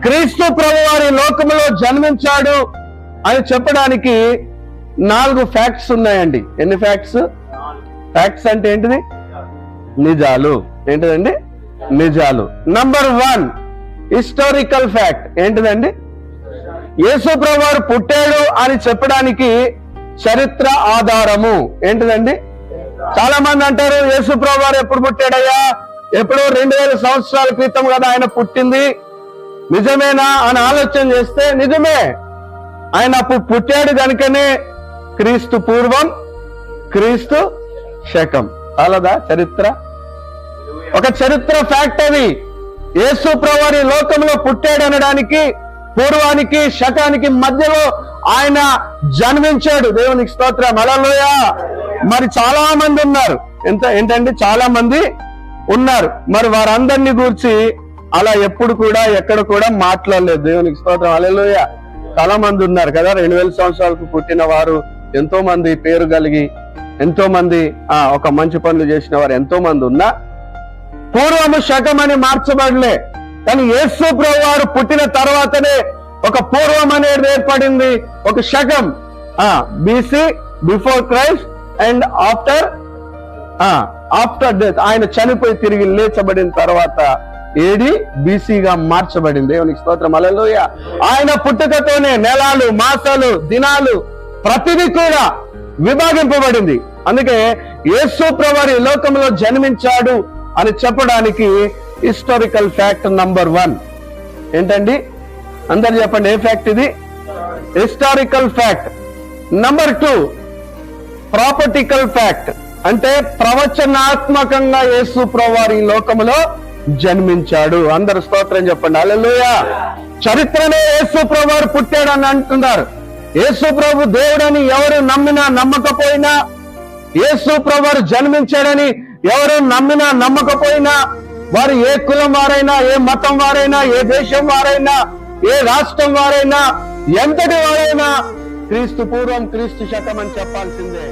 క్రీస్తు ప్రభు వారి లోకములో జన్మించాడు అని చెప్పడానికి నాలుగు ఫ్యాక్ట్స్ ఉన్నాయండి. ఎన్ని ఫ్యాక్ట్స్? ఫ్యాక్ట్స్ అంటే ఏంటిది? నిజాలు. ఏంటిదండి? నిజాలు. నంబర్ వన్ హిస్టారికల్ ఫ్యాక్ట్ ఏంటిదండి? యేసు ప్రభు వారు పుట్టాడు అని చెప్పడానికి చరిత్ర ఆధారము. ఏంటిదండి? చాలా మంది అంటారు యేసు ప్రభు వారు ఎప్పుడు పుట్టాడయ్యా? ఎప్పుడో రెండు వేల సంవత్సరాల క్రితం కదా ఆయన పుట్టింది. నిజమేనా అని ఆలోచన చేస్తే నిజమే. ఆయన అప్పుడు పుట్టాడు కనుకనే క్రీస్తు పూర్వం క్రీస్తు శకం. అలాదా చరిత్ర? ఒక చరిత్ర ఫ్యాక్ట్ అది. యేసు ప్రవారి లోకంలో పుట్టాడు అనడానికి పూర్వానికి శకానికి మధ్యలో ఆయన జన్మించాడు. దేవునికి స్తోత్రం. అలలోయ! మరి చాలా మంది ఉన్నారు. ఎంత ఏంటంటే చాలా మంది ఉన్నారు. మరి వారందరినీ గూర్చి అలా ఎప్పుడు కూడా ఎక్కడ కూడా మాట్లాడలేదు. దేవునికి స్తోత్రం. అలలోయ చాలా మంది ఉన్నారు కదా రెండు వేల సంవత్సరాలకు పుట్టిన వారు ఎంతో మంది పేరు కలిగి ఎంతో మంది ఆ ఒక మంచి పనులు చేసిన వారు ఎంతో మంది ఉన్నా పూర్వము శకం అని మార్చబడలే. కానీ యేసు ప్రభు వారు పుట్టిన తర్వాతనే ఒక పూర్వం అనేది ఏర్పడింది. ఒక శకం. ఆ BC before Christ and after after death ఆయన చనిపోయి తిరిగి లేచబడిన తర్వాత ఏడి బీసీగా మార్చబడింది. దేవునికి స్తోత్రం. అలలోయ ఆయన పుట్టుకతోనే నెలలు మాసాలు దినాలు ప్రతిదీ కూడా విభాగింపబడింది. అందుకే యేసు ప్రవారి లోకంలో జన్మించాడు అని చెప్పడానికి హిస్టారికల్ ఫ్యాక్ట్ నంబర్ వన్ ఏంటండి? అందరు చెప్పండి ఏ ఫ్యాక్ట్ ఇది? Historical fact number two prophetical fact అంటే ప్రవచనాత్మకంగా యేసు ప్రవారి ఈ లోకములో జన్మించాడు. అందరు స్తోత్రం చెప్పండి. అల్లెలుయ చరిత్రనే యేసు ప్రభువారు పుట్టాడని అంటున్నారు. యేసు ప్రభు దేవుడని ఎవరు నమ్మినా నమ్మకపోయినా యేసు ప్రభువారు జన్మించాడని ఎవరు నమ్మినా నమ్మకపోయినా వారు ఏ కులం వారైనా ఏ మతం వారైనా ఏ దేశం వారైనా ఏ రాష్ట్రం వారైనా ఎంతటి వారైనా క్రీస్తు పూర్వం క్రీస్తు శకం అని చెప్పాల్సిందే.